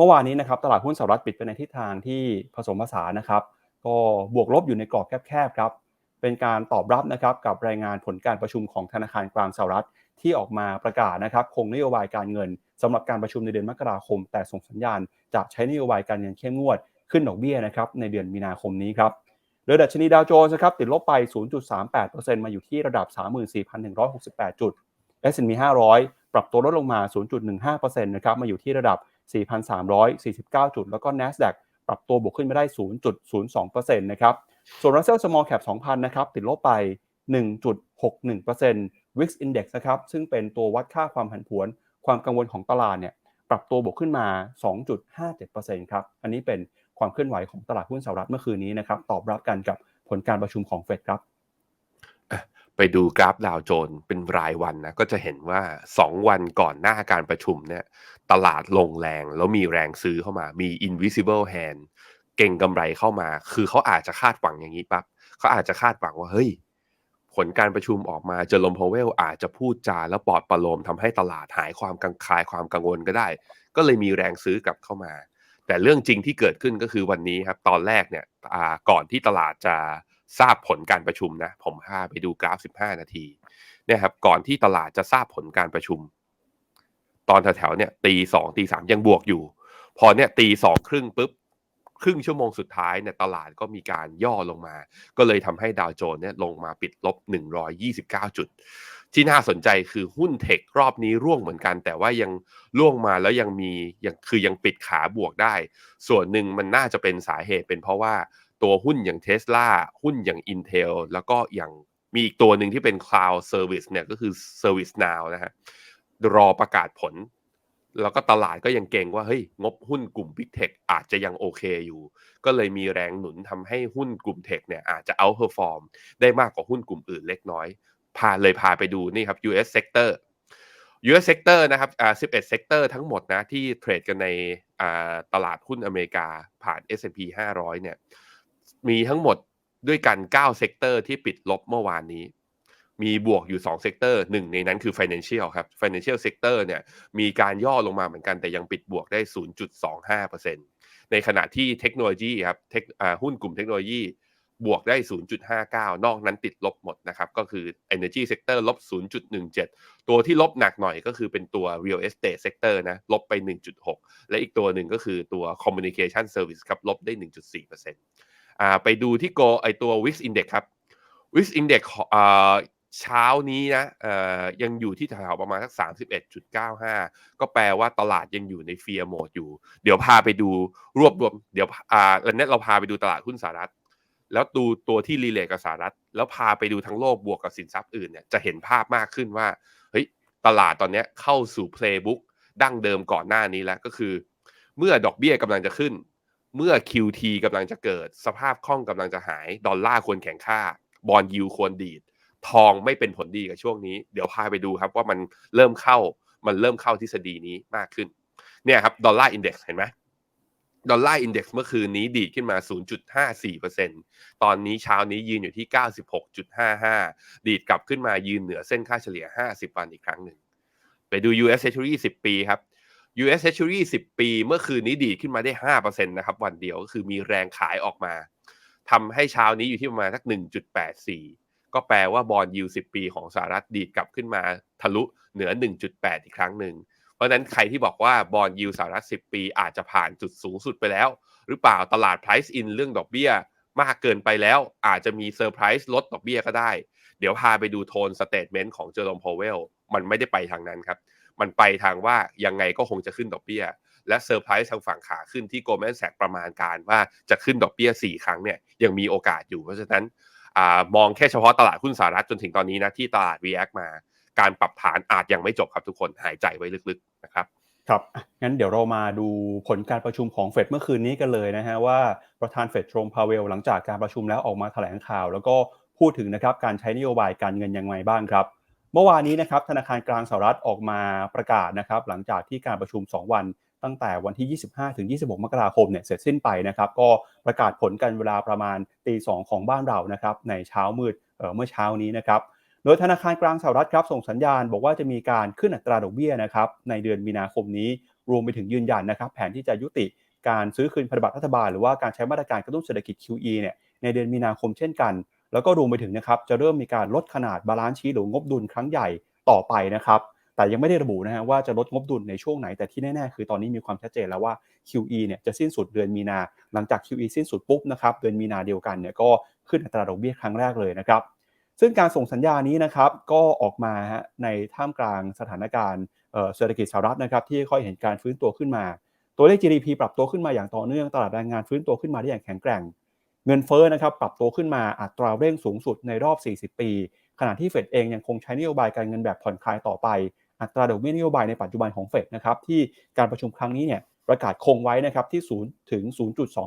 เมื่อวานนี้นะครับตลาดหุ้นสหรัฐปิดไปในทิศทางที่ผสมผสานนะครับ ก็บวกลบอยู่ในกรอบแคบๆครับ เป็นการตอบรับนะครับกับรายงานผลการประชุมของธนาคารกลางสหรัฐที่ออกมาประกาศนะครับคงนโยบายการเงินสำหรับการประชุมในเดือนมกราคม แต่ส่งสัญญาณจะใช้นโยบายการเงินเข้มงวดขึ้นดอกเบี้ยนะครับในเดือนมีนาคมนี้ครับโดยดัชนีดาวโจนส์ครับติดลบไป 0.38%มาอยู่ที่ระดับ 34,168 จุด S&P 500 ปรับตัวลดลงมา 0.15%นะครับมาอยู่ที่ระดับ 4,349 จุด แล้วก็ NASDAQ ปรับตัวบวกขึ้นมาได้ 0.02%นะครับ ส่วน Russell Small Cap 2,000 นะครับ ติดลบไป 1.61% Wix Index นะครับ ซึ่งเป็นตัววัดค่าความผันผวน ความกังวลของตลาดเนี่ย ปรับตัวบวกขึ้นมา 2.57%ครับ อันนี้เป็นความเคลื่อนไหวของตลาดหุ้นสหรัฐเมื่อคืนนี้นะครับ ตอบรับกันกับผลการประชุมของเฟดครับ ไปดูกราฟดาวโจนส์เป็นรายวันนะก็จะเห็นว่า 2 วันก่อนหน้าการประชุมเนี่ยตลาดลงแรงแล้วมีแรงซื้อเข้ามา มี invisible hand เก่งกำไรเข้ามา คือเขาอาจจะคาดหวังอย่างนี้ปั๊บเขาอาจจะคาดหวังว่าเฮ้ย ผลการประชุมออกมาเจอลมพาวเวลอาจจะพูดจาแล้วปลอดประโลมทำให้ตลาดหายความกังคายความกังวลก็ได้ ก็เลยมีแรงซื้อกลับเข้ามา แต่เรื่องจริงที่เกิดขึ้นก็คือวันนี้ครับตอนแรกเนี่ยก่อนที่ตลาดจะ ทราบผลการประชุมนะ ผมพาไปดูกราฟ 15 นาทีเนี่ยครับก่อนที่ตลาดจะทราบผลการประชุม ตอนแถวๆเนี่ยตีสองตีสามยังบวกอยู่ พอเนี่ยตีสองครึ่งปุ๊บครึ่งชั่วโมงสุดท้ายเนี่ยตลาดก็มีการย่อลงมา ก็เลยทำให้ดาวโจนส์เนี่ยลงมาปิดลบ 129 จุด ที่น่าสนใจคือหุ้นเทครอบนี้ร่วงเหมือนกัน แต่ว่ายังร่วงมาแล้วยังมียังคือยังปิดขาบวกได้ ส่วนหนึ่งมันน่าจะเป็นสาเหตุเป็นเพราะว่า ตัวหุ้นอย่างเท s l a หุ้นอย่าง Intel แล้วก็อย่างมีอีกตัวหนึ่งที่เป็น Cloud Service เนี่ยก็คือ Service Now นะฮะรอประกาศผล แล้วก็ตลาดก็ยังเก่งว่าเฮ้ยงบหุ้นกลุ่ม Big Tech อาจจะยังโอเคอยู่ ก็เลยมีแรงหนุนทำให้หุ้นกลุ่มเทคเนี่ยอาจจะ outperform ได้มากกว่าหุ้นกลุ่มอื่นเล็กน้อย พาเลยพาไปดูนี่ครับ US sector US sector นะครับอ่า11 sector ทั้งหมดนะที่เทรดกันในอ่าตลาดหุ้นอเมริกาผ่าน S&P 500 เนี่ย มีทั้งหมดด้วยกัน 9 เซกเตอร์ที่ปิดลบเมื่อวานนี้ มีบวกอยู่ 2 เซกเตอร์หนึ่งในนั้นคือ Financial ครับ Financial Sector เนี่ยมีการย่อลงมาเหมือนกันแต่ยังปิดบวกได้ 0.25%ในขณะที่เทคโนโลยีครับหุ้นกลุ่มเทคโนโลยีบวกได้ 0.59 นอกนั้นติดลบหมดนะครับ ก็คือ Energy Sector ลบ 0.17 ตัวที่ลบหนักหน่อยก็คือเป็นตัว Real Estate Sector นะ ลบไป 1.6 และอีกตัวหนึ่งก็คือตัว Communication Service ครับ ลบได้ 1.4% อ่าไปดูที่โกไอตัว Wix Index ครับ Wix Index อ่าเช้านี้นะเอ่อยังอยู่ที่แถวๆประมาณสัก 31.95 ก็แปลว่าตลาดยังอยู่ในเฟียร์โหมดอยู่ เดี๋ยวพาไปดูรวบรวม เดี๋ยวอ่าแล้วเนี้ยเราพาไปดูตลาดหุ้นสหรัฐ แล้วดูตัวที่รีเลทกับสหรัฐ แล้วพาไปดูทั้งโลกบวกกับสินทรัพย์อื่นเนี่ยจะเห็นภาพมากขึ้นว่าเฮ้ยตลาดตอนนี้เข้าสู่เพลย์บุ๊กดั้งเดิมก่อนหน้านี้แล้วก็คือ เมื่อดอกเบี้ยกำลังจะขึ้น เมื่อ QT กำลังจะเกิด สภาพคล่องกำลังจะหาย ดอลลาร์ควรแข็งค่า บอลยูควรดีด ทองไม่เป็นผลดีกับช่วงนี้ เดี๋ยวพาไปดูครับว่ามันเริ่มเข้า มันเริ่มเข้าทฤษฎีนี้มากขึ้น เนี่ยครับ ดอลลาร์อินเด็กซ์เห็นไหมดอลลาร์อินเด็กซ์เมื่อคืนนี้ดีดขึ้นมา 0.54%ตอนนี้เช้านี้ยืนอยู่ที่ 96.55 ดีดกลับขึ้นมายืนเหนือเส้นค่าเฉลี่ย 50 วันอีกครั้งหนึ่ง ไปดู US Treasury 10 ปีครับ US Treasury 10 ปี เมื่อคืนนี้ดีดขึ้นมาได้ 5%นะครับ วันเดียวก็คือมีแรงขายออกมาทำให้เช้านี้อยู่ที่ประมาณสัก 1.84 ก็แปลว่าบอลยู10 ปีของสหรัฐดีดกลับขึ้นมาทะลุเหนือ 1.8 อีกครั้งหนึ่ง เพราะนั้นใครที่บอกว่าบอลยูสหรัฐ 10 ปีอาจจะผ่านจุดสูงสุดไปแล้ว หรือเปล่าตลาด price in เรื่องดอกเบี้ยมากเกินไปแล้วอาจจะมีเซอร์ไพรส์ลดดอกเบี้ยก็ได้ เดี๋ยวพาไปดูโทนสเตทเมนต์ของเจอร์ลมพาวเวลมันไม่ได้ไปทางนั้นครับ มันไปทางว่ายังไงก็คงจะขึ้นดอกเบี้ย และเซอร์ไพรส์ทางฝั่งขาขึ้นที่โกลแมนแสกประมาณการว่าจะขึ้นดอกเบี้ย 4 ครั้งเนี่ยยังมีโอกาสอยู่เพราะฉะนั้นอมองแค่เฉพาะตลาดหุ้นสหรัฐจนถึงตอนนี้นะที่ตลาด react มา การปรับฐานอาจยังไม่จบครับทุกคนหายใจไว้ลึกๆนะครับครับงั้นเดี๋ยวเรามาดูผลการประชุมของเฟดเมื่อคืนนี้กันเลยนะฮะว่าประธานเฟดโรมพาเวลหลังจากการประชุมแล้วออกมาแถลงข่าว แล้วก็พูดถึงนะครับการใช้นโยบายการเงินยังไงบ้างครับ เมื่อวานนี้นะครับธนาคารกลางสหรัฐออกมาประกาศนะครับหลังจากที่การประชุม 2 วัน ตั้งแต่วันที่ 25 ถึง 26 มกราคมเนี่ยเสร็จสิ้นไปนะครับก็ประกาศผลกันเวลาประมาณตีสองของบ้านเรานะครับในเช้ามืดเเมื่อเช้านี้นะครับโดยธนาคารกลางสหรัฐครับส่งสัญญาณ บอกว่าจะมีการขึ้นอัตราดอกเบี้ยนะครับในเดือนมีนาคมนี้รวมไปถึงยืนยันนะครับแผนที่จะยุติการซื้อคืนพันธบัตรรัฐบาล หรือว่าการใช้มาตรการกระตุ้นเศรษฐกิจ QE เนี่ยในเดือนมีนาคมเช่นกัน แล้วก็รวมไปถึงนะครับจะเริ่มมีการลดขนาดบาลานซ์ชีหรืองบดุลครั้งใหญ่ต่อไปนะครับแต่ยังไม่ได้ระบุนะฮะว่าจะลดงบดุลในช่วงไหนแต่ที่แน่ๆ คือตอนนี้มีความชัดเจนแล้วว่า QE เนี่ยจะสิ้นสุดเดือนมีนา หลังจาก QE สิ้นสุดปุ๊บนะครับเดือนมีนาเดียวกันเนี่ยก็ขึ้นอัตราดอกเบี้ยครั้งแรกเลยนะครับซึ่งการส่งสัญญานี้นะครับก็ออกมาในท่ามกลางสถานการณ์เศรษฐกิจสหรัฐนะครับที่ค่อยเห็นการฟื้นตัวขึ้นมา ตัวเลข GDP ปรับตัวขึ้นมาอย่างต่อเนื่องตลาดแรงงานฟื้นตัวขึ้นมาได้อย่างแข็งแกร่ง เงินเฟ้อนะครับปรับตัวขึ้นมาอัตราเร่งสูงสุดในรอบ 40 ปี ขณะที่เฟดเองยังคงใช้นโยบายการเงินแบบผ่อนคลายต่อไป อัตราดอกเบี้ยนโยบายในปัจจุบันของเฟดนะครับที่การประชุมครั้งนี้เนี่ยประกาศคงไว้นะครับที่0ถึง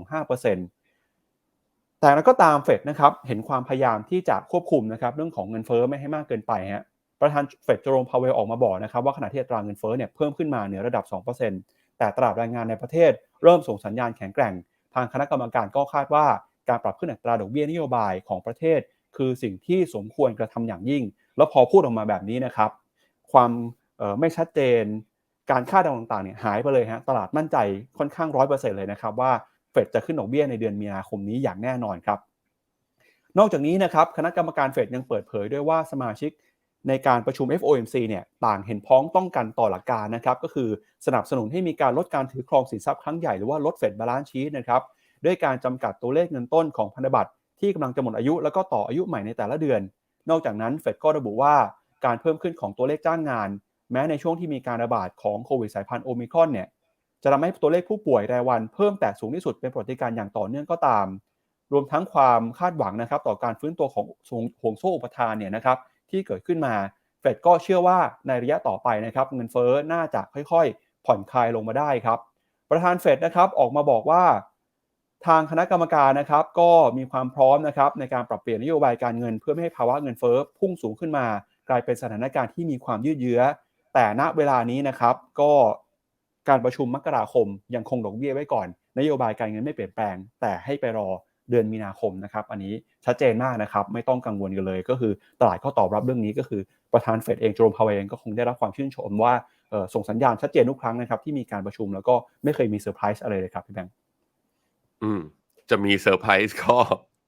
0.25%แต่แล้วก็ตามเฟดนะครับเห็นความพยายามที่จะควบคุมนะครับเรื่องของเงินเฟ้อไม่ให้มากเกินไปฮะประธานเฟดเจโรมพาวเวลออกมาบอกนะครับว่าขณะที่อัตราเงินเฟ้อเนี่ยเพิ่มขึ้นมาเหนือระดับ 2%แต่ตลาดแรงงานในประเทศ เริ่มส่งสัญญาณแข็งแกร่ง ทางคณะกรรมการก็คาดว่า การปรับขึ้นอัตราดอกเบี้ยนโยบายของประเทศ คือสิ่งที่สมควรกระทำอย่างยิ่ง แล้วพอพูดออกมาแบบนี้นะครับ ความไม่ชัดเจน การคาดเดาต่างๆเนี่ยหายไปเลยฮะตลาดมั่นใจค่อนข้างร้อยเปอร์เซ็นต์เลยนะครับว่าเฟดจะขึ้นดอกเบี้ยในเดือนมีนาคมนี้อย่างแน่นอนครับ นอกจากนี้นะครับคณะกรรมการเฟดยังเปิดเผยด้วยว่าสมาชิกในการประชุม FOMC เนี่ยต่างเห็นพ้องต้องกันต่อหลักการนะครับ ก็คือสนับสนุนให้มีการลดการถือครองสินทรัพย์ครั้งใหญ่หรือว่าลดเฟดบาลานซ์ชีตนะครับ ด้วยการจำกัดตัวเลขเงินต้นของพันธบัตรที่กำลังจะหมดอายุแล้วก็ต่ออายุใหม่ในแต่ละเดือน นอกจากนั้นเฟดก็ระบุว่าการเพิ่มขึ้นของตัวเลขจ้างงาน แม้ในช่วงที่มีการระบาดของโควิดสายพันธุ์โอมิครอนเนี่ยจะทำให้ตัวเลขผู้ป่วยรายวันเพิ่มแต่สูงที่สุดเป็นปรากฏการณ์อย่างต่อเนื่องก็ตาม รวมทั้งความคาดหวังนะครับต่อการฟื้นตัวของห่วงโซ่อุปทานเนี่ยนะครับที่เกิดขึ้นมาเฟดก็เชื่อว่าในระยะต่อไปนะครับเงินเฟ้อน่าจะค่อยๆ ผ่อนคลายลงมาได้ครับ ประธานเฟดนะครับออกมาบอกว่า ทางคณะกรรมการนะครับก็มีความพร้อมนะครับในการปรับเปลี่ยนนโยบายการเงิน เพื่อไม่ให้ภาวะเงินเฟ้อพุ่งสูงขึ้นมา กลายเป็นสถานการณ์ที่มีความยืดเยื้อ แต่ณเวลานี้นะครับก็การประชุมมกราคมยังคงดอกเบี้ยไว้ก่อน นโยบายการเงินไม่เปลี่ยนแปลง แต่ให้ไปรอเดือนมีนาคมนะครับอันนี้ชัดเจนมากนะครับไม่ต้องกังวลกันเลย ก็คือตลาดก็ตอบรับเรื่องนี้ก็คือประธานเฟดเองโจมพาวเวลเองก็คงได้รับความชื่นชมว่าส่งสัญญาณชัดเจนทุกครั้งนะครับที่มีการประชุมแล้วก็ไม่เคยมีเซอร์ไพรส์อะไรเลยครับพี่แบงค์ อืม จะมีเซอร์ไพรส์ก็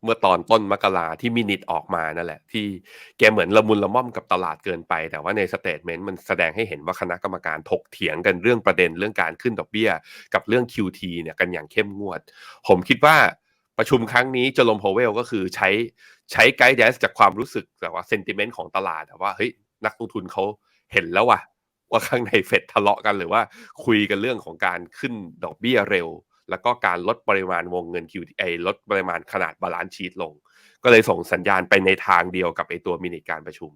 เมื่อตอนต้นมกราที่มินิทออกมานั่นแหละ ที่แกเหมือนละมุนละม่อมกับตลาดเกินไป แต่ว่าในสเตทเมนต์มันแสดงให้เห็นว่าคณะกรรมการถกเถียงกันเรื่องประเด็นเรื่องการขึ้นดอกเบี้ย กับเรื่อง QT เนี่ยกันอย่างเข้มงวด ผมคิดว่าประชุมครั้งนี้เจอร์มพาวเวลก็คือใช้ใช้ไกด์แดนซ์จากความรู้สึกแบบว่าเซนติเมนต์ของตลาดว่าเฮ้ยนักลงทุนเขาเห็นแล้วว่ะว่าข้างในเฟดทะเลาะกันหรือว่าคุยกันเรื่องของการขึ้นดอกเบี้ยเร็ว แล้วก็การลดปริมาณวงเงิน QT ไอลดปริมาณขนาดบาลานซ์ชีตลง ก็เลยส่งสัญญาณไปในทางเดียวกับไอตัวมินิการประชุม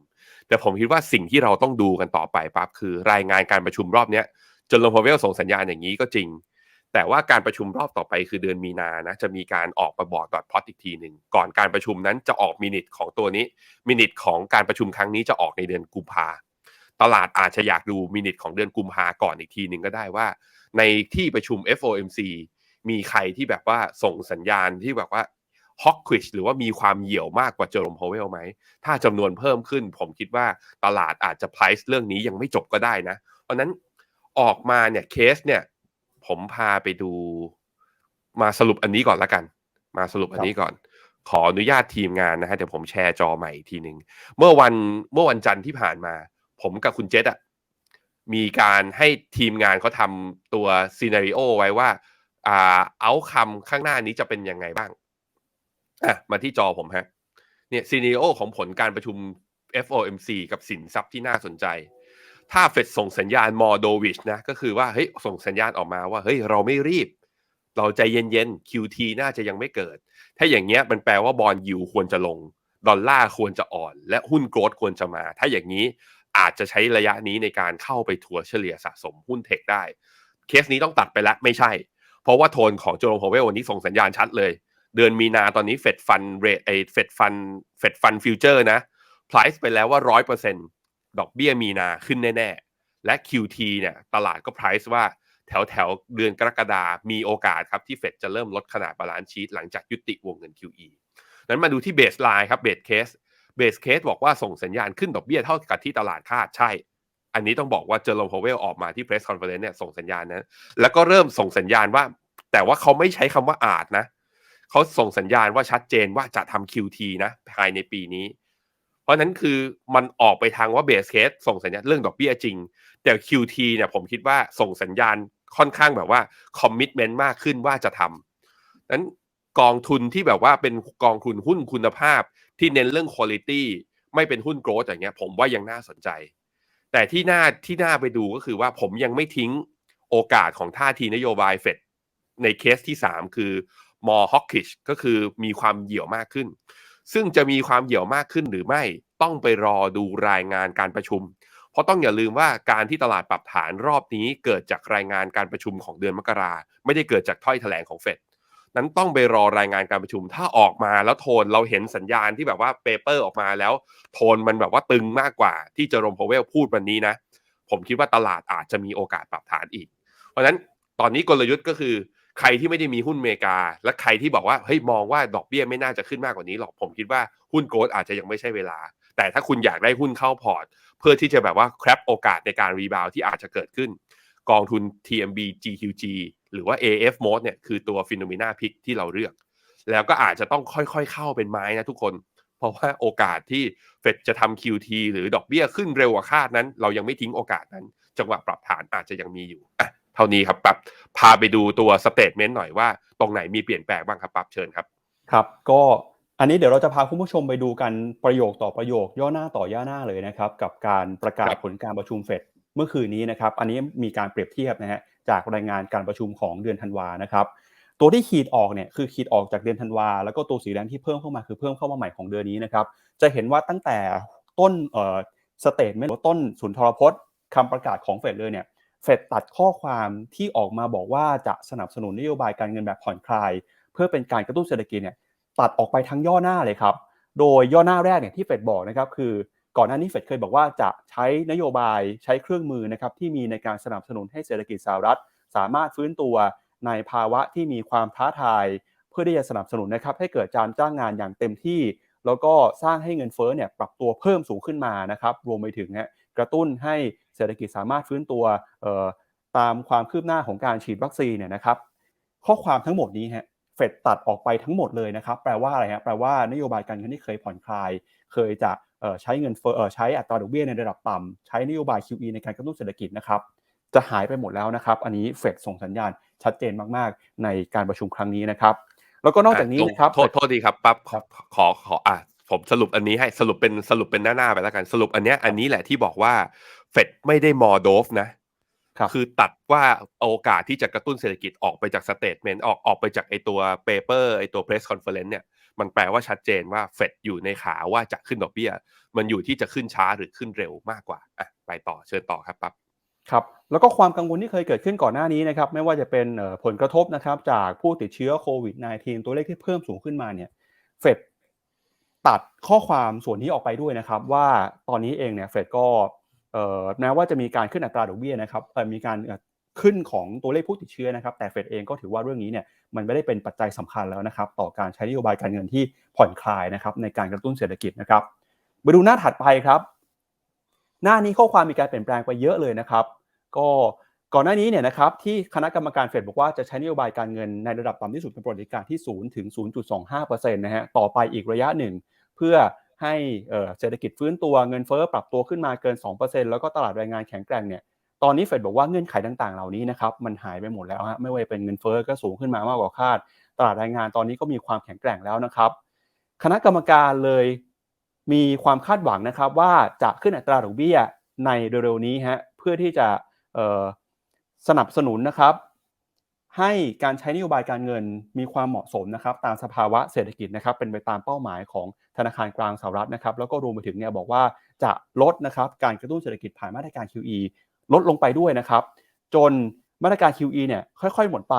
แต่ผมคิดว่าสิ่งที่เราต้องดูกันต่อไปปั๊บคือรายงานการประชุมรอบเนี้ยจนลงพาวเวลส่งสัญญาณอย่างนี้ก็จริง แต่ว่าการประชุมรอบต่อไปคือเดือนมีนานะจะมีการออกมาบอกดอทพอตอีกทีหนึ่งก่อนการประชุมนั้นจะออกมินิทของตัวนี้มินิทของการประชุมครั้งนี้จะออกในเดือนกุมภาตลาดอาจจะอยากดูมินิทของเดือนกุมภาก่อนอีกทีหนึ่งก็ได้ว่า ในที่ประชุม FOMC มีใครที่แบบว่าส่งสัญญาณที่แบบว่าฮอกควิชหรือว่ามีความเหี่ยวมากกว่าเจอร์มพาวเวลไหม ถ้าจำนวนเพิ่มขึ้น ผมคิดว่าตลาดอาจจะ price เรื่องนี้ยังไม่จบก็ได้นะ เพราะนั้นออกมาเนี่ยเคสเนี่ย ผมพาไปดูมาสรุปอันนี้ก่อนละกัน มาสรุปอันนี้ก่อน ขออนุญาตทีมงานนะฮะเดี๋ยวผมแชร์จอใหม่ทีหนึ่งเมื่อวันเมื่อวันจันทร์ที่ผ่านมา ผมกับคุณเจษอะมีการให้ทีมงานเขาทำตัวซีนารีโอไว้ว่า อ่าเอาคำข้างหน้านี้จะเป็นยังไงบ้างอะมาที่จอผมฮะเนี่ยซีนีโอของผลการประชุม FOMC กับสินทรัพย์ที่น่าสนใจ ถ้าเฟดส่งสัญญาณมอโดวิชนะก็คือว่าเฮ้ยส่งสัญญาณออกมาว่าเฮ้ยเราไม่รีบ เราใจเย็นๆ QT น่าจะยังไม่เกิด ถ้าอย่างเงี้ยมันแปลว่าบอลยูควรจะลง ดอลลาร์ควรจะอ่อน และหุ้นโกรดควรจะมา ถ้าอย่างนี้อาจจะใช้ระยะนี้ในการเข้าไปถัวเฉลี่ยสะสมหุ้นเทคได้ เคสนี้ต้องตัดไปแล้วไม่ใช่ เพราะว่าโทนของโจโรมพาวเวลวันนี้ส่งสัญญาณชัดเลย เดือนมีนาตอนนี้เฟดฟันเรทไอเฟดฟันเฟดฟันฟิวเจอร์นะ price ไปแล้วว่าร้อยเปอร์เซ็นดอกเบี้ยมีนาขึ้นแน่ ๆ และ QT เนี่ยตลาดก็ price ว่าแถวแถวเดือนกรกฎามีโอกาสครับที่เฟดจะเริ่มลดขนาดบาลานซ์ชีตหลังจากยุติวงเงิน QE นั้นมาดูที่เบสไลน์ครับเบสเคสเบสเคสบอกว่าส่งสัญญาณขึ้นดอกเบี้ยเท่ากับที่ตลาดคาดใช่ อันนี้ต้องบอกว่าเจอร์โรมพาวเวลออกมาที่ press conference เนี่ยส่งสัญญาณนะ แล้วก็เริ่มส่งสัญญาณว่า แต่ว่าเขาไม่ใช้คำว่าอาจนะ เขาส่งสัญญาณว่าชัดเจนว่าจะทำ QT นะภายในปีนี้ เพราะนั้นคือมันออกไปทางว่าเบสเคสส่งสัญญาณเรื่องดอกเบี้ยจริง แต่ QT เนี่ยผมคิดว่าส่งสัญญาณค่อนข้างแบบว่าคอมมิชเมนต์มากขึ้นว่าจะทำนั้นกองทุนที่แบบว่าเป็นกองทุนหุ้นคุณภาพที่เน้นเรื่องคุณ i t y ไม่เป็นหุ้นโกร h อย่างเงี้ยผมว่ายังน่าสนใจ แต่ที่น่าที่น่าไปดูก็คือว่าผมยังไม่ทิ้งโอกาสของท่าทีนโยบายเฟดในเคสที่ 3 คือ more hawkish ก็คือมีความเหี่ยวมากขึ้น ซึ่งจะมีความเหี่ยวมากขึ้นหรือไม่ต้องไปรอดูรายงานการประชุม เพราะต้องอย่าลืมว่าการที่ตลาดปรับฐานรอบนี้เกิดจากรายงานการประชุมของเดือนมกราไม่ได้เกิดจากถ้อยแถลงของเฟด นั้นต้องไปรอรายงานการประชุม ถ้าออกมาแล้วโทนเราเห็นสัญญาณที่แบบว่าเปเปอร์ออกมาแล้ว โทนมันแบบว่าตึงมากกว่าที่เจอร์มพาวเวลพูดวันนี้นะ ผมคิดว่าตลาดอาจจะมีโอกาสปรับฐานอีก เพราะฉะนั้นตอนนี้กลยุทธ์ก็คือ ใครที่ไม่ได้มีหุ้นอเมริกา และใครที่บอกว่าเฮ้ยมองว่าดอกเบี้ยไม่น่าจะขึ้นมากกว่านี้หรอกผมคิดว่าหุ้นโกลด์อาจจะยังไม่ใช่เวลา แต่ถ้าคุณอยากได้หุ้นเข้าพอร์ต เพื่อที่จะแบบว่าแครปโอกาสในการรีบาวที่อาจจะเกิดขึ้น กองทุน TMB GQG หรือว่า AF Mode เนี่ยคือตัว Phenomena Pick ที่เราเลือก แล้วก็อาจจะต้องค่อยๆเข้าเป็นไม้นะทุกคน เพราะว่าโอกาสที่เฟดจะทำ QT หรือดอกเบี้ยขึ้นเร็วกว่าคาดนั้น เรายังไม่ทิ้งโอกาสนั้น จังหวะปรับฐานอาจจะยังมีอยู่อะเท่านี้ครับปั๊บพาไปดูตัวสเตทเมนต์หน่อยว่า ตรงไหนมีเปลี่ยนแปลงบ้างครับปั๊บเชิญครับ ครับ ก็อันนี้เดี๋ยวเราจะพาคุณผู้ชมไปดูกันประโยคต่อประโยคย่อหน้าต่อย่อหน้าเลยนะครับ กับการประกาศครับผลการประชุมเฟดเมื่อคืนนี้นะครับ อันนี้มีการเปรียบเทียบนะฮะ จากรายงานการประชุมของเดือนธันวานะครับตัวที่ขีดออกเนี่ยคือขีดออกจากเดือนธันวาแล้วก็ตัวสีแดงที่เพิ่มเข้ามาคือเพิ่มเข้ามาใหม่ของเดือนนี้นะครับจะเห็นว่าตั้งแต่ต้นเอ่อสเตทเมนต์ต้นสุนทรพจน์คำประกาศของเฟดเลยเนี่ยเฟดตัดข้อความที่ออกมาบอกว่าจะสนับสนุนนโยบายการเงินแบบผ่อนคลาย เพื่อเป็นการกระตุ้นเศรษฐกิจเนี่ยตัดออกไปทั้งย่อหน้าเลยครับ โดยย่อหน้าแรกเนี่ยที่เฟดบอกนะครับคือ ก่อนหน้านี้เฟดเคยบอกว่าจะใช้นโยบายใช้เครื่องมือนะครับที่มีในการสนับสนุนให้เศรษฐกิจสหรัฐ สามารถฟื้นตัวในภาวะที่มีความท้าทาย เพื่อที่จะสนับสนุนนะครับให้เกิดการจ้างงานอย่างเต็มที่ แล้วก็สร้างให้เงินเฟ้อเนี่ยปรับตัวเพิ่มสูงขึ้นมานะครับรวมไปถึงกระตุ้นให้เศรษฐกิจสามารถฟื้นตัวตามความคืบหน้าของการฉีดวัคซีนเนี่ยนะครับ ข้อความทั้งหมดนี้ฮะเฟดตัดออกไปทั้งหมดเลยนะครับ แปลว่าอะไรฮะแปลว่านโยบายการเงินที่เคยผ่อนคลาย เคยจะ ใช้เงินเฟ้อเอ่อใช้อัตราดอกเบี้ยในระดับต่ำใช้นโยบาย QE ในการกระตุ้นเศรษฐกิจนะครับจะหายไปหมดแล้วนะครับ อันนี้เฟดส่งสัญญาณชัดเจนมากๆ ในการประชุมครั้งนี้นะครับ แล้วก็นอกจากนี้นะครับ โทษโทษดีครับปั๊บขอขอขออะผมสรุปอันนี้ให้สรุปเป็นสรุปเป็นหน้าๆไปแล้วกันสรุปอันเนี้ยอันนี้แหละที่บอกว่าเฟดไม่ได้มอโดฟนะครับคือตัดว่าโอกาสที่จะกระตุ้นเศรษฐกิจออกไปจากสเตทเมนต์ออกออกไปจากไอตัวเปเปอร์ไอตัวเพรสคอนเฟอเรนซ์เนี่ย มันแปลว่าชัดเจนว่าเฟดอยู่ในขาว่าจะขึ้นดอกเบี้ย มันอยู่ที่จะขึ้นช้าหรือขึ้นเร็วมากกว่าอะไปต่อเชิญต่อครับปั๊บครับแล้วก็ความกังวลที่เคยเกิดขึ้นก่อนหน้านี้นะครับไม่ว่าจะเป็นเอ่อผลกระทบนะครับจากผู้ติดเชื้อโควิด -19 ตัวเลขที่เพิ่มสูงขึ้นมาเนี่ยเฟดตัดข้อความส่วนนี้ออกไปด้วยนะครับว่าตอนนี้เองเนี่ยเฟดก็เอ่อแม้ว่าจะมีการขึ้นอัตราดอกเบี้ยนะครับมีการ ขึ้นของตัวเลขผู้ติดเชื้อนะครับ แต่เฟดเองก็ถือว่าเรื่องนี้เนี่ยมันไม่ได้เป็นปัจจัยสำคัญแล้วนะครับ ต่อการใช้นโยบายการเงินที่ผ่อนคลายนะครับในการกระตุ้นเศรษฐกิจนะครับมาดูหน้าถัดไปครับ หน้านี้ข้อความมีการเปลี่ยนแปลงไปเยอะเลยนะครับ ก็ก่อนหน้านี้เนี่ยนะครับที่คณะกรรมการเฟดบอกว่าจะใช้นโยบายการเงินในระดับต่ำที่สุดเป็นประวัติการที่0ถึง0.25%นะฮะต่อไปอีกระยะหนึ่ง เพื่อให้เอ่อเศรษฐกิจฟื้นตัวเงินเฟ้อปรับตัวขึ้นมาเกิน 2%แล้วก็ตลาดแรงงานแข็งแกร่งเนี่ย ตอนนี้เฟดบอกว่าเงื่อนไขต่างๆ เหล่านี้นะครับมันหายไปหมดแล้วฮะไม่ว่าจะเป็นเงินเฟ้อก็สูงขึ้นมามากกว่าคาด ตลาดแรงงานตอนนี้ก็มีความแข็งแกร่งแล้วนะครับ คณะกรรมการเลยมีความคาดหวังนะครับ ว่าจะขึ้นอัตราดอกเบี้ยในเร็วๆนี้ฮะเพื่อที่จะสนับสนุนนะครับ ให้การใช้นโยบายการเงินมีความเหมาะสมนะครับ ตามสภาวะเศรษฐกิจนะครับ เป็นไปตามเป้าหมายของธนาคารกลางสหรัฐนะครับ แล้วก็รวมไปถึงเนี่ยบอกว่าจะลดนะครับการกระตุ้นเศรษฐกิจผ่านมาตรการ QE ลดลงไปด้วยนะครับ จนมาตรการ QE เนี่ยค่อยๆ หมดไป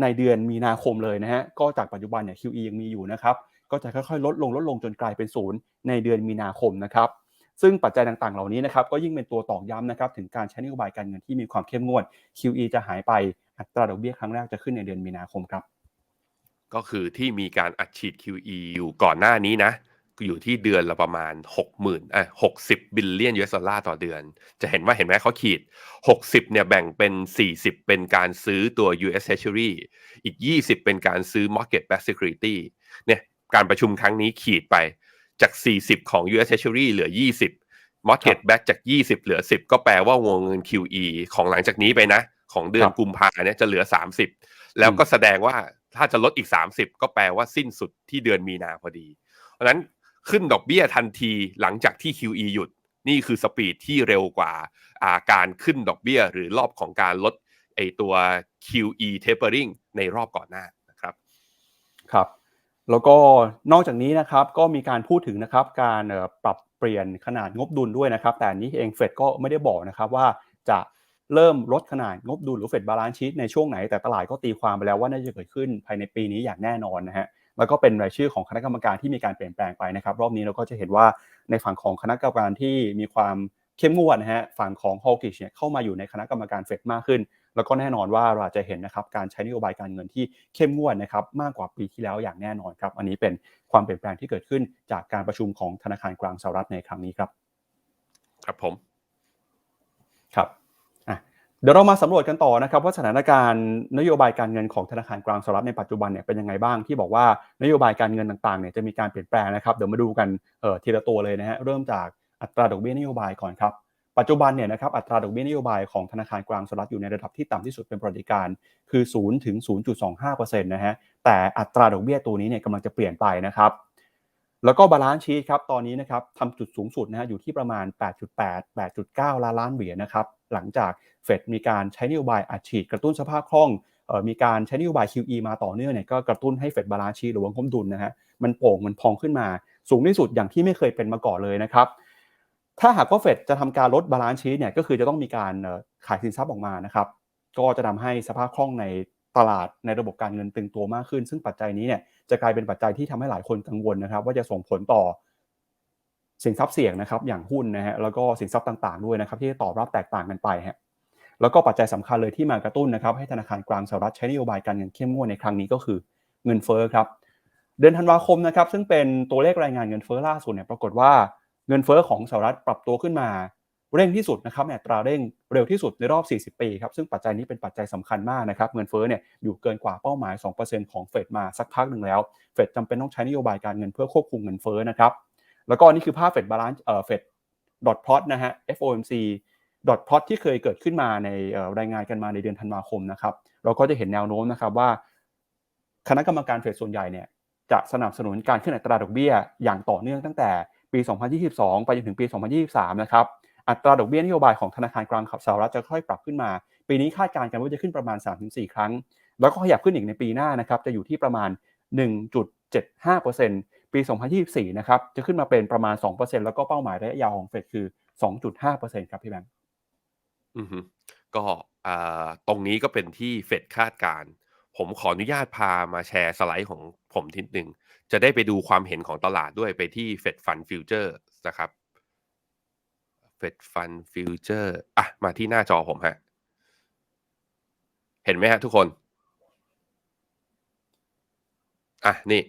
ในเดือนมีนาคมเลยนะฮะก็จากปัจจุบันเนี่ย QE ยังมีอยู่นะครับก็จะค่อยๆ ลดลงลดลงจนกลายเป็นศูนย์ในเดือนมีนาคมนะครับซึ่งปัจจัยต่างๆ เหล่านี้นะครับก็ยิ่งเป็นตัวตอกย้ำนะครับถึงการใช้นโยบายการเงินที่มีความเข้มงวด QE จะหายไปอัตราดอกเบี้ยครั้งแรกจะขึ้นในเดือนมีนาคมครับ ก็คือที่มีการอัดฉีด QE อยู่ก่อนหน้านี้นะ อยู่ที่เดือนละประมาณ 60,000อะ60 บิลเลียน US ดอลลาร์ต่อเดือน จะเห็นว่าเห็นไหมเขาขีด 60เนี่ยแบ่งเป็น 40 เป็นการซื้อตัว US Treasury อีก 20 เป็นการซื้อ Market Backed Security เนี่ยการประชุมครั้งนี้ขีดไปจาก 40 ของ US Treasury เหลือ 20 Market Back จาก 20 เหลือ 10 ก็แปลว่าวงเงิน QE ของหลังจากนี้ไปนะ ของเดือนครับกุมภาเนี่ยจะเหลือ 30 แล้วก็แสดงว่าถ้าจะลดอีก 30 ก็แปลว่าสิ้นสุดที่เดือนมีนาพอดี เพราะฉะนั้น ขึ้นดอกเบี้ยทันทีหลังจากที่ QE หยุด นี่คือสปีดที่เร็วกว่าาการขึ้นดอกเบี้ย หรือรอบของการลดไอตัว QE tapering ในรอบก่อนหน้านะครับครับ แล้วก็นอกจากนี้นะครับก็มีการพูดถึงนะครับการปรับเปลี่ยนขนาดงบดุลด้วยนะครับ แต่อันนี้เองเฟดก็ไม่ได้บอกนะครับว่าจะเริ่มลดขนาดงบดุลหรือเฟดบาลานซ์ชีตในช่วงไหนแต่ตลาดก็ตีความไปแล้วว่าน่าจะเกิดขึ้นภายในปีนี้อย่างแน่นอนนะฮะ แล้วก็เป็นรายชื่อของคณะกรรมการที่มีการเปลี่ยนแปลงไปนะครับรอบนี้เราก็จะเห็นว่าในฝั่งของคณะกรรมการที่มีความเข้มงวดนะฮะฝั่งของฮอลกิชเนี่ยเข้ามาอยู่ในคณะกรรมการเฟดมากขึ้น แล้วก็แน่นอนว่าเราจะเห็นนะครับการใช้นโยบายการเงินที่เข้มงวดนะครับมากกว่าปีที่แล้วอย่างแน่นอนครับ อันนี้เป็นความเปลี่ยนแปลงที่เกิดขึ้นจากการประชุมของธนาคารกลางสหรัฐในครั้งนี้ครับ ครับผม เดี๋ยวเรามาสำรวจกันต่อนะครับว่าสถานการณ์นโยบายการเงินของธนาคารกลางสหรัฐในปัจจุบันเนี่ยเป็นยังไงบ้างที่บอกว่านโยบายการเงินต่างๆเนี่ยจะมีการเปลี่ยนแปลงนะครับเดี๋ยวมาดูกันเอ่อทีละตัวเลยนะฮะเริ่มจากอัตราดอกเบี้ยนโยบายก่อนครับปัจจุบันเนี่ยนะครับอัตราดอกเบี้ยนโยบายของธนาคารกลางสหรัฐอยู่ในระดับที่ต่ำที่สุดเป็นประวัติการณ์คือ0ถึง0.25%นะฮะแต่อัตราดอกเบี้ยตัวนี้เนี่ยกำลังจะเปลี่ยนไปนะครับ แล้วก็บาลานซ์ชีทครับตอนนี้นะครับทำจุดสูงสุดนะฮะอยู่ที่ประมาณ 8.8 8.9 ล้านล้านเหรียญนะครับหลังจากเฟดมีการใช้นโยบายอัดฉีดกระตุ้นสภาพคล่องออมีการใช้นโยบาย QE มาต่อเนื่องเนี่ยก็กระตุ้นให้เฟดบาลานซ์ชีหรือว่างบดุลนะฮะมันโป่งมันพองขึ้นมา สูงที่สุดอย่างที่ไม่เคยเป็นมาก่อนเลยนะครับถ้าหากว่าเฟดจะทำการลดบาลานซ์ชีเนี่ยก็คือจะต้องมีการขายสินทรัพย์ออกมานะครับก็จะทำให้สภาพคล่องในตลาดในระบบการเงินตึงตัวมากขึ้น ซึ่งปัจจัยนี้เนี่ย จะกลายเป็นปัจจัยที่ทำให้หลายคนกังวลนะครับ ว่าจะส่งผลต่อสินทรัพย์เสี่ยงนะครับ อย่างหุ้นนะฮะแล้วก็สินทรัพย์ต่างๆด้วยนะครับ ที่จะตอบรับแตกต่างกันไปฮะแล้วก็ปัจจัยสำคัญเลยที่มากระตุ้นนะครับ ให้ธนาคารกลางสหรัฐใช้นโยบายการเงินเข้มงวดในครั้งนี้ก็คือเงินเฟ้อครับ เดือนธันวาคมนะครับ ซึ่งเป็นตัวเลขรายงานเงินเฟ้อล่าสุดเนี่ยปรากฏว่าเงินเฟ้อของสหรัฐปรับตัวขึ้นมา เร่งที่สุดนะครับในอัตราเร่งเร็วที่สุดในรอบ 40 ปีครับซึ่งปัจจัยนี้เป็นปัจจัยสำคัญมากนะครับเงินเฟ้อเนี่ยอยู่เกินกว่าเป้าหมาย 2%ของเฟดมาสักพักหนึ่งแล้ว เฟดจำเป็นต้องใช้นโยบายการเงินเพื่อควบคุมเงินเฟ้อนะครับแล้วก็นี่คือภาพเฟดบาลานซ์เอ่อเฟดดอทพลอตนะฮะ FOMC ดอทพลอตที่เคยเกิดขึ้นมาในรายงานกันมาในเดือนธันวาคมนะครับเราก็จะเห็นแนวโน้มนะครับว่า คณะกรรมการเฟดส่วนใหญ่เนี่ยจะสนับสนุนการขึ้นอัตราดอกเบี้ย อย่างต่อเนื่องตั้งแต่ปี 2022 ไปจนถึงปี 2023 นะครับ อัตราดอกเบี้ยนโยบายของธนาคารกลางสหรัฐจะค่อยปรับขึ้นมา ปีนี้คาดการณ์กันว่าจะขึ้นประมาณ 3-4 ครั้ง แล้วก็ขยับขึ้นอีกในปีหน้านะครับจะอยู่ที่ประมาณ 1.75%ปี 2024 นะครับจะขึ้นมาเป็นประมาณ 2%แล้วก็เป้าหมายระยะยาวของเฟดคือ 2.5%ครับพี่แบงค์อือฮึก็ตรงนี้ก็เป็นที่เฟดคาดการณ์ผมขออนุญาตพามาแชร์สไลด์ของผมทีหนึ่งจะได้ไปดูความเห็นของตลาดด้วยไปที่ Fed Fund Future นะครับ Fed Fund Future อะ มาที่หน้าจอผมฮะ เห็นไหมฮะทุกคน อะ นี่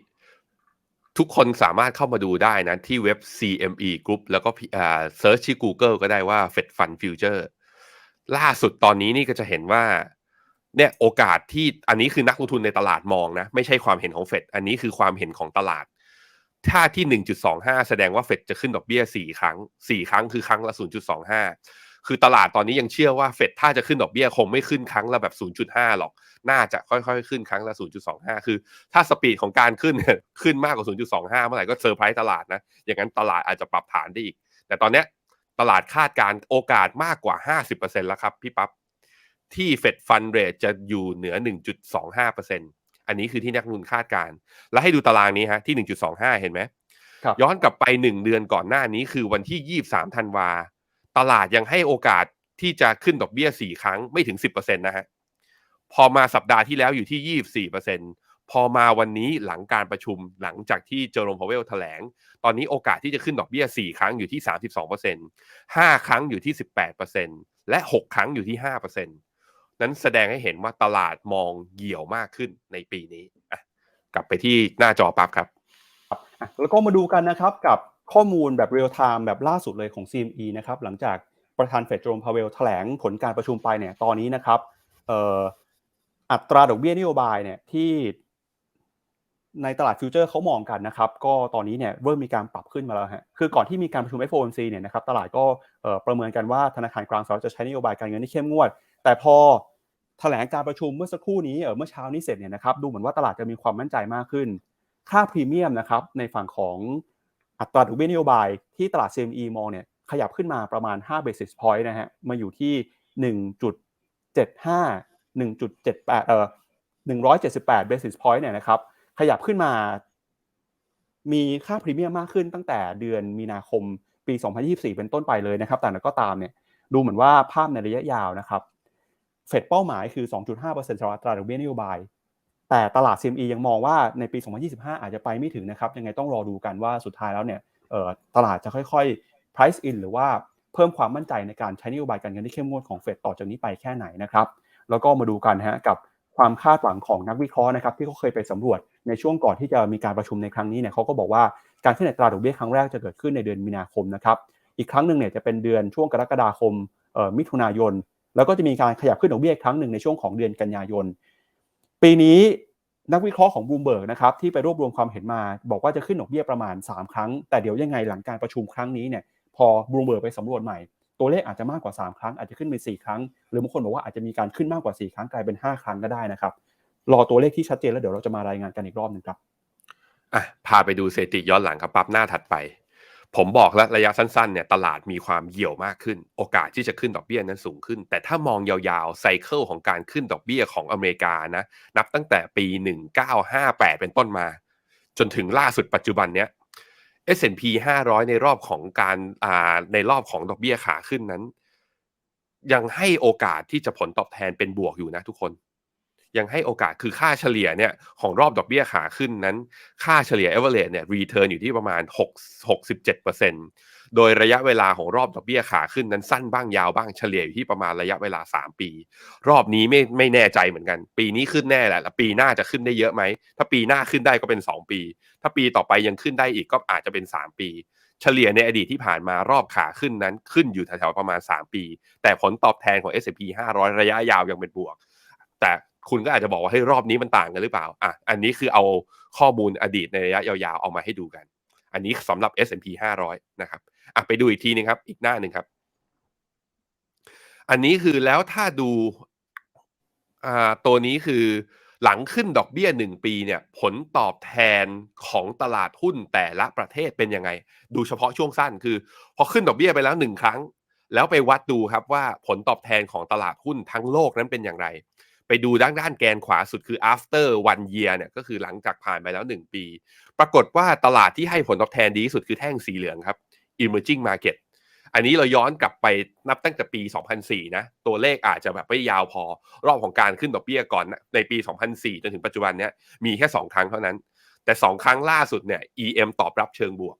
ทุกคนสามารถเข้ามาดูได้นะ ที่เว็บ CME Group แล้วก็อ่าเซิร์ชที่ Google ก็ได้ว่า Fed Fund Future ล่าสุดตอนนี้นี่ก็จะเห็นว่าเนี่ยโอกาสที่อันนี้คือนักลงทุนในตลาดมองนะ ไม่ใช่ความเห็นของเฟดอันนี้คือความเห็นของตลาด ถ้าที่ 1.25 แสดงว่าเฟดจะขึ้นดอกเบี้ย 4 ครั้ง 4 ครั้งคือครั้งละ 0.25 คือตลาดตอนนี้ยังเชื่อว่าเฟดถ้าจะขึ้นดอกเบี้ยคงไม่ขึ้นครั้งละแบบ 0.5 หรอก น่าจะค่อยๆ ขึ้นครั้งละ 0.25 คือถ้าสปีดของการขึ้นขึ้นมากกว่า 0.25 เมื่อไหร่ก็เซอร์ไพรส์ตลาดนะ อย่างนั้นตลาดอาจจะปรับฐานได้อีก แต่ตอนนี้ตลาดคาดการโอกาสมากกว่า 50%แล้วครับพี่ปั๊บที่เฟดฟันเรทจะอยู่เหนือ 1.25% อันนี้คือที่นักลงทุนคาดการณ์แล้วให้ดูตารางนี้ฮะที่ 1.25 เห็นไหมครับย้อนกลับไป 1 เดือนก่อนหน้านี้คือวันที่ 23ธันวา ตลาดยังให้โอกาสที่จะขึ้นดอกเบี้ย 4 ครั้งไม่ถึง 10%นะฮะพอมาสัปดาห์ที่แล้วอยู่ที่ 24%พอมาวันนี้หลังการประชุมหลังจากที่เจอร์โรมพาวเวลแถลง ตอนนี้โอกาสที่จะขึ้นดอกเบี้ย 4 ครั้งอยู่ที่ 32% 5 ครั้งอยู่ที่ 18%และ 6 ครั้งอยู่ที่ 5% นั้นแสดงให้เห็นว่าตลาดมองเหี่ยวมากขึ้นในปีนี้อะกลับไปที่หน้าจอปั๊บครับอะแล้วก็มาดูกันนะครับกับข้อมูลแบบเรียลไทม์แบบล่าสุดเลยของ CME นะครับหลังจากประธานเฟดโจมพาเวลแถลงผลการประชุมไปเนี่ยตอนนี้นะครับอัตราดอกเบี้ยนโยบายเนี่ยที่ในตลาดฟิวเจอร์เขามองกันนะครับ ก็ตอนนี้เนี่ยเริ่มมีการปรับขึ้นมาแล้วฮะคือก่อนที่มีการประชุม FOMC เนี่ยนะครับตลาดก็ประเมินกันว่าธนาคารกลางสหรัฐจะใช้นโยบายการเงินที่เข้มงวด แต่พอแถลงการประชุมเมื่อสักครู่นี้เออเมื่อเช้านี้เสร็จเนี่ยนะครับดูเหมือนว่าตลาดจะมีความมั่นใจมากขึ้น ค่าพรีเมียมนะครับในฝั่งของอัตราดอกเบี้ยนโยบายที่ตลาด CME มองเนี่ยขยับขึ้นมาประมาณ 5 basis point นะฮะมาอยู่ที่ 1.75 1.78เอ่อ178 basis point เนี่ยนะครับขยับขึ้นมา มีค่าพรีเมียมมากขึ้นตั้งแต่เดือนมีนาคมปี 2024 เป็นต้นไปเลยนะครับ แต่ก็ตามเนี่ยดูเหมือนว่าภาพในระยะยาวนะครับ เฟดเป้าหมายคือ 2.5%สำหรับตราดอกเบี้ยนโยบาย แต่ตลาด CME ยังมองว่าในปี 2025 อาจจะไปไม่ถึงนะครับ ยังไงต้องรอดูกันว่าสุดท้ายแล้วเนี่ยตลาดจะค่อยๆ price in หรือว่าเพิ่มความมั่นใจในการใช้นโยบายการเงินที่เข้มงวดของเฟดต่อจากนี้ไปแค่ไหนนะครับ แล้วก็มาดูกันฮะกับความคาดหวังของนักวิเคราะห์นะครับที่เขาเคยไปสำรวจในช่วงก่อนที่จะมีการประชุมในครั้งนี้เนี่ยเขาก็บอกว่าการขึ้นอัตราดอกเบี้ยครั้งแรกจะเกิดขึ้นในเดือนมีนาคมนะครับอีกครั้งหนึ่งเนี่ยจะเป็นเดือนช่วงกรกฎาคมมิถุนายน แล้วก็จะมีการขยับขึ้นดอกเบี้ยครั้งหนึ่งในช่วงของเดือนกันยายน ปีนี้นักวิเคราะห์ของบูมเบิร์กนะครับที่ไปรวบรวมความเห็นมา บอกว่าจะขึ้นดอกเบี้ยประมาณ 3 ครั้ง แต่เดี๋ยวยังไงหลังการประชุมครั้งนี้เนี่ยพอบูมเบิร์กไปสำรวจใหม่ ตัวเลขอาจจะมากกว่า 3 ครั้ง อาจจะขึ้นเป็น4ครั้ง หรือบางคนบอกว่าอาจจะมีการขึ้นมากกว่า 4 ครั้งกลายเป็น 5 ครั้งก็ได้นะครับรอตัวเลขที่ชัดเจนแล้วเดี๋ยวเราจะมารายงานกันอีกรอบหนึ่งครับอะพาไปดูสถิติย้อนหลังครับปั๊บหน้าถัดไป ผมบอกแล้วระยะสั้นๆเนี่ยตลาดมีความเหี่ยวมากขึ้น โอกาสที่จะขึ้นดอกเบี้ยนั้นสูงขึ้น แต่ถ้ามองยาวๆไซเคิลของการขึ้นดอกเบี้ยของอเมริกานะนับตั้งแต่ปี 1958 เป็นต้นมา จนถึงล่าสุดปัจจุบันเนี้ย S&P 500 ในรอบของการอ่าในรอบของดอกเบี้ยขาขึ้นนั้น ยังให้โอกาสที่จะผลตอบแทนเป็นบวกอยู่นะทุกคน ยังให้โอกาสคือค่าเฉลี่ยเนี่ยของรอบดอกเบี้ยขาขึ้นนั้น ค่าเฉลี่ย average เนี่ย return อยู่ที่ประมาณ6 67%โดยระยะเวลาของรอบดอกเบี้ยขาขึ้นนั้นสั้นบ้างยาวบ้างเฉลี่ยอยู่ที่ประมาณระยะเวลา 3 ปี รอบนี้ไม่ไม่แน่ใจเหมือนกัน ปีนี้ขึ้นแน่แหละแล้วปีหน้าจะขึ้นได้เยอะไหม ถ้าปีหน้าขึ้นได้ก็เป็น 2 ปี ถ้าปีต่อไปยังขึ้นได้อีกก็อาจจะเป็น 3 ปีเฉลี่ยในอดีตที่ผ่านมารอบขาขึ้นนั้นขึ้นอยู่แถวๆประมาณ 3 ปี แต่ผลตอบแทนของ S&P 500 ระยะยาวยังเป็นบวก แต่ คุณก็อาจจะบอกว่าให้รอบนี้มันต่างกันหรือเปล่าอะอันนี้คือเอาข้อมูลอดีตในระยะยาวๆเอามาให้ดูกัน อันนี้สำหรับ S&P 500 นะครับอะไปดูอีกทีนึงครับ อีกหน้าหนึ่งครับ อันนี้คือแล้วถ้าดูอ่าตัวนี้คือหลังขึ้นดอกเบี้ยหนึ่งปีเนี่ยผลตอบแทนของตลาดหุ้นแต่ละประเทศเป็นยังไง ดูเฉพาะช่วงสั้นคือ พอขึ้นดอกเบี้ยไปแล้วหนึ่งครั้ง แล้วไปวัดดูครับว่าผลตอบแทนของตลาดหุ้นทั้งโลกนั้นเป็นอย่างไร ไปดูด้านด้านแกนขวาสุดคือ after one year เนี่ยก็คือหลังจากผ่านไปแล้ว 1 ปี ปรากฏว่าตลาดที่ให้ผลตอบแทนดีที่สุดคือแท่งสีเหลืองครับ emerging market อันนี้เราย้อนกลับไปนับตั้งแต่ปี 2004 นะ ตัวเลขอาจจะแบบไม่ยาวพอ รอบของการขึ้นดอกเบี้ยก่อนในปี 2004 จนถึงปัจจุบันเนี้ยมีแค่ 2 ครั้งเท่านั้น แต่ 2 ครั้งล่าสุดเนี่ย EM ตอบรับเชิงบวก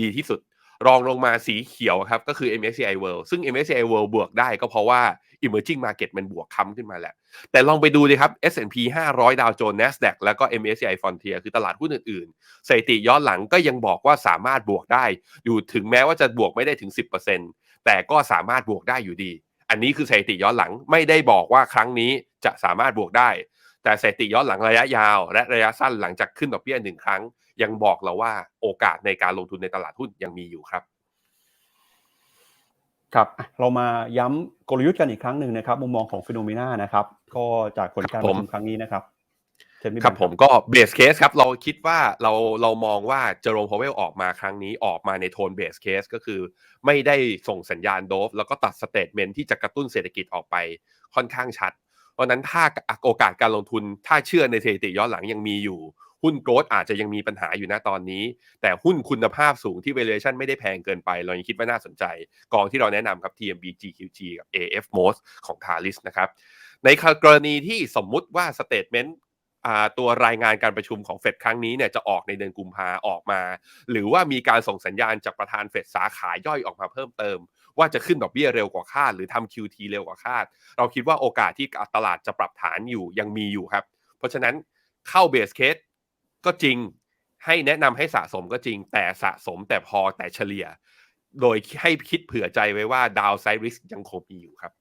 ดีที่สุด รองลงมาสีเขียวครับก็คือ MSCI World ซึ่ง MSCI World บวกได้ก็เพราะว่า emerging market มันบวกค้ำขึ้นมาแหละ แต่ลองไปดูดิครับ S&P 500 ดาวโจนส์ NASDAQ แล้วก็ MSCI Frontier คือตลาดหุ้นอื่นๆสถิติย้อนหลังก็ยังบอกว่าสามารถบวกได้ อยู่ถึงแม้ว่าจะบวกไม่ได้ถึง 10%แต่ก็สามารถบวกได้อยู่ดี อันนี้คือสถิติย้อนหลังไม่ได้บอกว่าครั้งนี้จะสามารถบวกได้ แต่สถิติย้อนหลังระยะยาว และระยะสั้นหลังจากขึ้นดอกเบี้ยหนึ่งครั้ง ยังบอกเราว่าโอกาสในการลงทุนในตลาดหุ้นยังมีอยู่ครับ ครับอะเรามาย้ำกลยุทธ์กันอีกครั้งหนึ่งนะครับ มุมมองของฟิโนเมนานะครับ ก็จากผลการประชุมครั้งนี้นะครับเชิญพี่ครับแงผมก็เบสเคสครับเราคิดว่าเราเรามองว่าเจอโรมพาวเวลออกมาครั้งนี้ออกมาในโทนเบสเคสก็คือ ไม่ได้ส่งสัญญาณโดฟแล้วก็ตัดสเตทเมนที่จะกระตุ้นเศรษฐกิจออกไปค่อนข้างชัด เพราะฉะนั้นถ้าโอกาสการลงทุนถ้าเชื่อในสถิติย้อนหลังยังมีอยู่ หุ้นโกรดอาจจะยังมีปัญหาอยู่นะตอนนี้ แต่หุ้นคุณภาพสูงที่ valuation ไม่ได้แพงเกินไป เรายังคิดว่าน่าสนใจ กองที่เราแนะนำครับ TMB GQG กับ AF Most ของ Talis นะครับในกรณีที่สมมุติว่า statement ตัวรายงานการประชุมของเฟดครั้งนี้เนี่ยจะออกในเดือนกุมภาออกมา หรือว่ามีการส่งสัญญาณจากประธานเฟดสาขาย่อยออกมาเพิ่มเติม ว่าจะขึ้นดอกเบี้ยเร็วกว่าคาด หรือทำ QT เร็วกว่าคาด เราคิดว่าโอกาสที่ตลาดจะปรับฐานอยู่ยังมีอยู่ครับ เพราะฉะนั้นเข้าเบสเคส ก็จริงให้แนะนำให้สะสมก็จริง แต่สะสมแต่พอแต่เฉลี่ย โดยให้คิดเผื่อใจไว้ว่าดาวไซริสยังคงมีอยู่ครับ